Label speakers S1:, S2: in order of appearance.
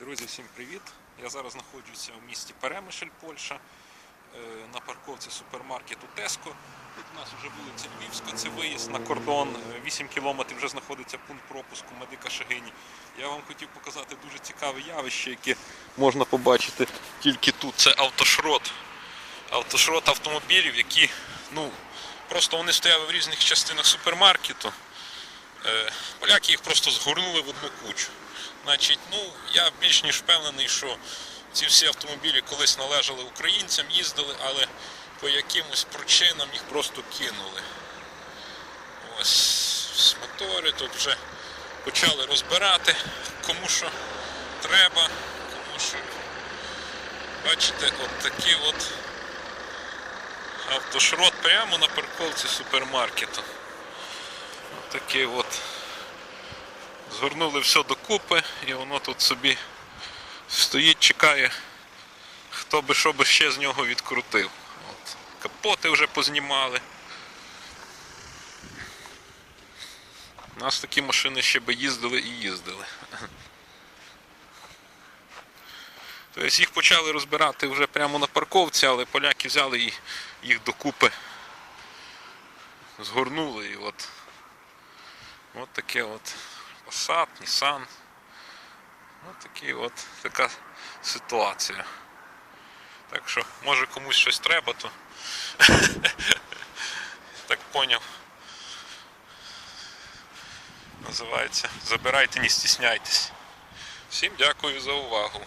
S1: Друзі, всім привіт! Я зараз знаходжуся в місті Перемишль, Польща, е, на парковці супермаркету Теско. Тут у нас вже вулиця Львівська, це виїзд на кордон. Е, 8 кілометрів вже знаходиться пункт пропуску медика Шагині. Я вам хотів показати дуже цікаве явище, яке можна побачити тільки тут. Це автошрот. Автошрот автомобілів, які ну, просто вони стояли в різних частинах супермаркету. Е, Поляки їх просто згорнули в одну кучу. Значить, ну я більш ніж впевнений, що ці всі автомобілі колись належали українцям, їздили, але по якимось причинам їх просто кинули. Ось мотори тут вже почали розбирати, кому що треба, кому що. Бачите, от такі от автошрот прямо на парковці супермаркету. Такий от згорнули все докупи і воно тут собі стоїть, чекає, хто би що би ще з нього відкрутив. От. Капоти вже познімали. У нас такі машини ще би їздили і їздили. Тобто їх почали розбирати вже прямо на парковці, але поляки взяли і їх докупи згорнули і от, от таке от Passat, Nissan. От такі от така ситуація. Так що, може комусь щось треба, то так поняв. Називається Забирайте, не стісняйтесь. Всім дякую за увагу.